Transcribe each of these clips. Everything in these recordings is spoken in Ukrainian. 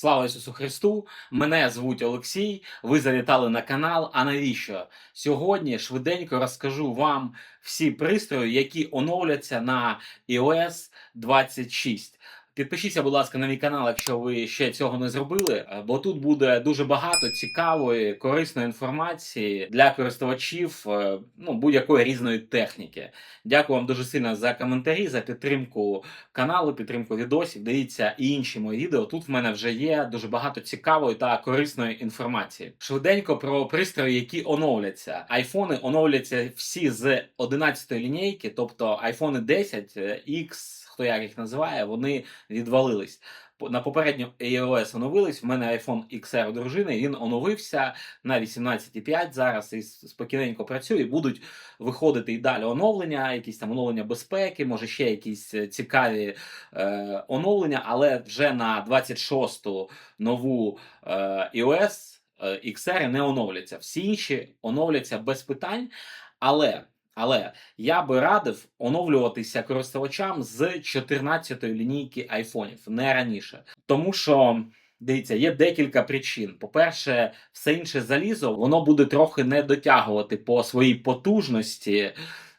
Слава Ісусу Христу! Мене звуть Олексій. Ви завітали на канал. А навіщо? Сьогодні швиденько розкажу вам всі пристрої, які оновляться на iOS 26. Підпишіться, будь ласка, на мій канал, якщо ви ще цього не зробили, е, бо тут буде дуже багато цікавої, корисної інформації для користувачів е, ну, будь-якої різної техніки. Дякую вам дуже сильно за коментарі, за підтримку каналу, підтримку відосів. Дивіться і інші мої відео. Тут в мене вже є дуже багато цікавої та корисної інформації. Швиденько про пристрої, які оновляться. Айфони оновляться всі з 11 лінійки, тобто айфони 10, е, X, хто як їх називає, вони відвалились. На попередню iOS оновились. В мене iPhone XR у дружини. Він оновився на 18.5 зараз і спокійненько працює. Будуть виходити і далі оновлення, якісь там оновлення безпеки, може ще якісь е, цікаві е, оновлення, але вже на 26-ту нову е, iOS е, XR не оновляться. Всі інші оновляться без питань, але. Але я би радив оновлюватися користувачам з 14-ї лінійки айфонів, не раніше. Тому що, дивіться, є декілька причин. По-перше, все інше залізо воно буде трохи не дотягувати по своїй потужності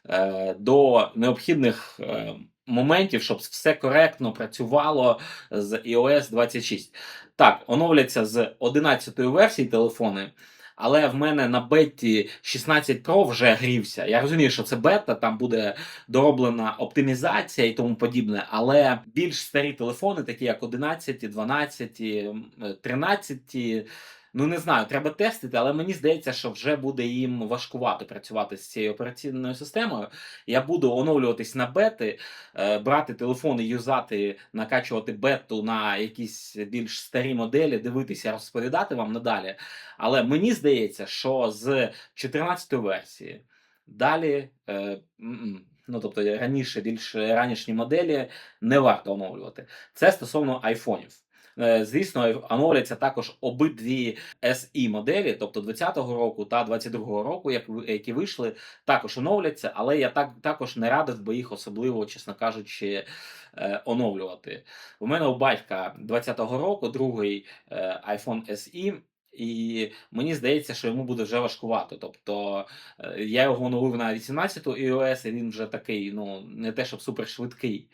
е, до необхідних е, моментів, щоб все коректно працювало з iOS 26. Так, оновляться з 11-ї версії телефони. Але в мене на беті 16 Pro вже грівся. Я розумію, що це бета, там буде дороблена оптимізація і тому подібне. Але більш старі телефони, такі як 11, 12, м, 13, ну не знаю, треба тестити, але мені здається, що вже буде їм важкувати працювати з цією операційною системою. Я буду оновлюватись на бети, е, брати телефони, юзати, накачувати бету на якісь більш старі моделі, дивитися, розповідати вам надалі. Але мені здається, що з 14 версії далі, е, ну тобто раніше, більш ранішні моделі не варто оновлювати. Це стосовно айфонів. Е, Звісно, оновляться також обидві SE моделі, тобто 20-го року та 22-го року, які вийшли, також оновляться, але я так також не радив би їх особливо, чесно кажучи, е, оновлювати. У мене у батька 20-го року другий е, iPhone SE, і мені здається, що йому буде вже важкувато. Тобто я його оновив на 18-ту iOS, і він вже такий, ну не те, щоб супершвидкий.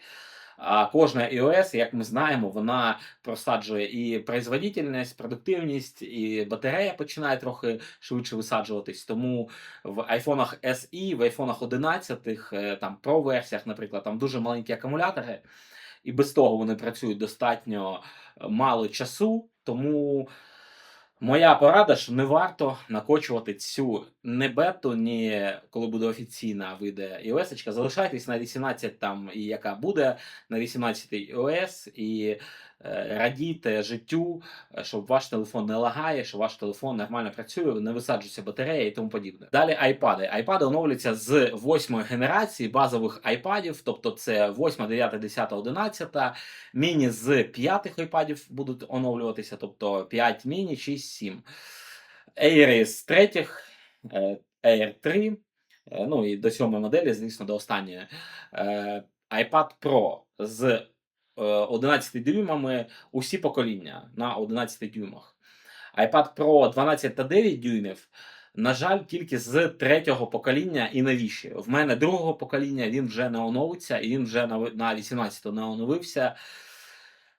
А кожна iOS, як ми знаємо, вона просаджує і производительність, продуктивність, і батарея починає трохи швидше висаджуватись. Тому в айфонах SE, в айфонах 11, е, там Pro версіях, наприклад, там дуже маленькі акумулятори, і без того вони працюють достатньо е, мало часу. Тому моя порада, що не варто накочувати цю не бету, ні коли буде офіційна вийде iOS. Залишайтесь на 18 там, і яка буде на 18 iOS, і радійте життю, е, щоб ваш телефон не лагає, щоб ваш телефон нормально працює, не висаджується батарея і тому подібне. Далі айпади. Айпади оновляться з 8 генерації базових айпадів, тобто це 8, 9, 10, 11, міні з 5 айпадів будуть оновлюватися, тобто 5 міні, 6, 7. Air з третіх, е, Air 3, е, ну і до сьомої моделі, звісно, до останньої. Е, iPad Pro з е, 11 дюймами усі покоління на 11 дюймах. iPad Pro 12 та 9 дюймів, на жаль, тільки з третього покоління і навіщо. В мене другого покоління він вже не оновиться, і він вже на 18 не оновився.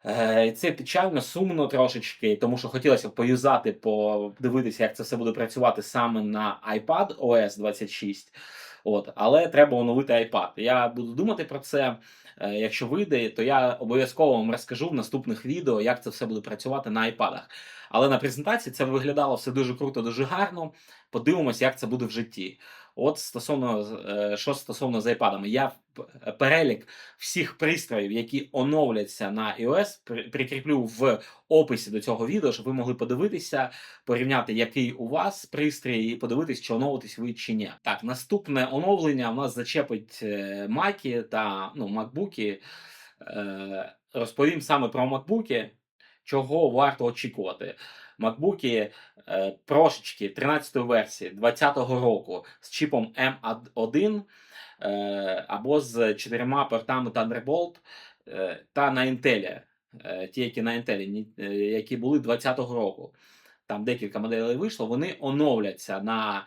Е, Це печально, сумно трошечки, тому що хотілося б поюзати, подивитися, як це все буде працювати саме на iPad OS 26. От, але треба оновити iPad. Я буду думати про це. Е, Якщо вийде, то я обов'язково вам розкажу в наступних відео, як це все буде працювати на айпадах. Але на презентації це виглядало все дуже круто, дуже гарно. Подивимося, як це буде в житті. От стосовно е, що стосовно з iPad, я перелік всіх пристроїв, які оновляться на iOS, прикріплю в описі до цього відео, щоб ви могли подивитися, порівняти, який у вас пристрій, і подивитись, чи оновитесь ви чи ні. Так, наступне оновлення у нас зачепить е, Маки та ну, макбуки. Е, розповім саме про макбуки, чого варто очікувати. Макбуки е, прошечки 13 версії 2020 року з чіпом M1 е, або з чотирма портами Thunderbolt е, та на Intel е, ті, які на Intel, е, які були 2020 року. Там декілька моделей вийшло, вони оновляться на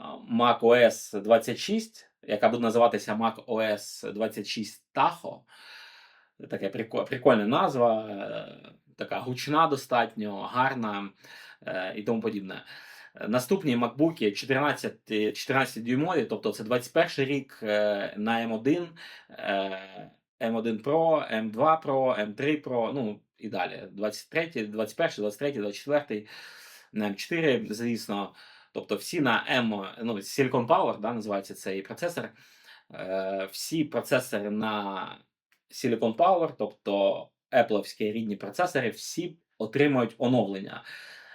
е, Mac OS 26, яка буде називатися Mac OS 26 Tahoe. Така прикольна назва, е, така гучна достатньо, гарна е, і тому подібне. Е, Наступні MacBook 14, 14 дюймові, тобто це 21 рік е, на M1, е, M1 Pro, M2 Pro, M3 Pro, ну і далі. 23, 21, 23, 24, на M4, звісно. Тобто всі на M, ну, Silicon Power, да, називається цей процесор. Всі процесори на Silicon Power, тобто Apple рідні процесори, всі отримують оновлення.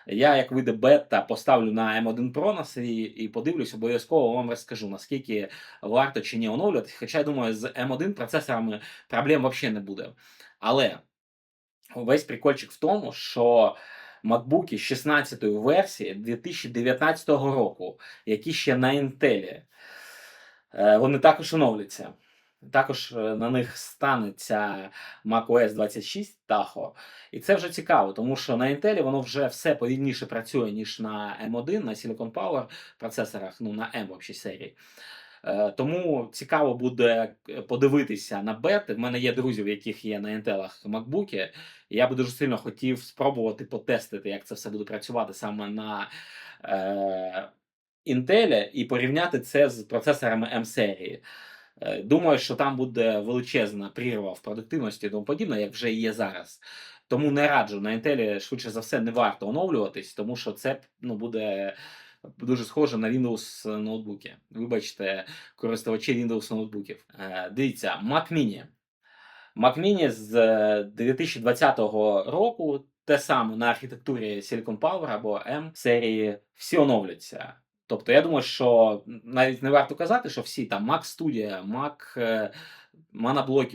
Я, як вийде бета, поставлю на M1 Pro на свій і подивлюсь, обов'язково вам розкажу, наскільки варто чи ні оновлювати. Хоча я думаю, з M1 процесорами проблем взагалі не буде. Але весь прикольчик в тому, що MacBook 16 версії 2019 року, які ще на Intel, е, вони також оновляться. Також е, на них станеться macOS 26 Tahoe. І це вже цікаво, тому що на Intel воно вже все повільніше працює, ніж на M1, на Silicon Power процесорах, ну на M взагалі серії. Е, Тому цікаво буде е, подивитися на бети. В мене є друзі, в яких є на Intel MacBook. Я би дуже сильно хотів спробувати потестити, як це все буде працювати саме на е, Intel і порівняти це з процесорами M-серії. Е, Думаю, що там буде величезна прірва в продуктивності і тому подібне, як вже є зараз. Тому не раджу на Intel, швидше за все, не варто оновлюватись, тому що це ну, буде дуже схоже на Windows ноутбуки. Вибачте, користувачі Windows ноутбуків. Е, Дивіться, Mac Mini. Mac Mini з е, 2020 року, те саме на архітектурі Silicon Power або M серії, всі оновляться. Тобто, я думаю, що навіть не варто казати, що всі там Mac Studio, Mac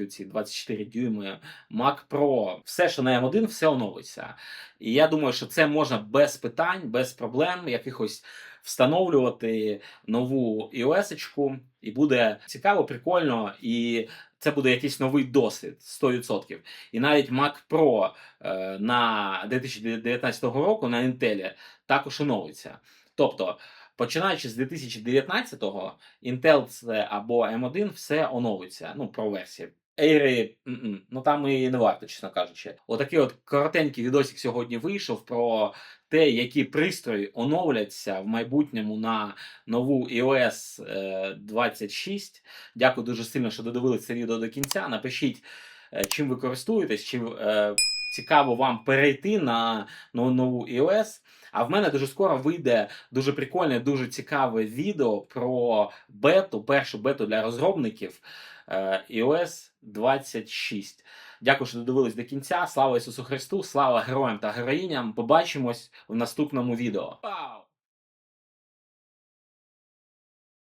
е, ці 24 дюйми, Mac Pro, все, що на M1, все оновиться. І я думаю, що це можна без питань, без проблем якихось встановлювати нову iOS-очку, і буде цікаво, прикольно, і це буде якийсь новий досвід 100%. І навіть Mac Pro е, на 2019 року на Intel також оновиться. Тобто, починаючи з 2019-го, Intel це або M1 все оновиться. Ну, про версії. Ейри, ну там і не варто, чесно кажучи. Отакий от коротенький відосик сьогодні вийшов про те, які пристрої оновляться в майбутньому на нову iOS е, 26. Дякую дуже сильно, що додивилися відео до кінця. Напишіть, е, чим ви користуєтесь, чи е, цікаво вам перейти на ну, нову iOS. А в мене дуже скоро вийде дуже прикольне, дуже цікаве відео про бету, першу бету для розробників е, iOS 26. Дякую, що додивились до кінця. Слава Ісусу Христу, слава героям та героїням. Побачимось в наступному відео.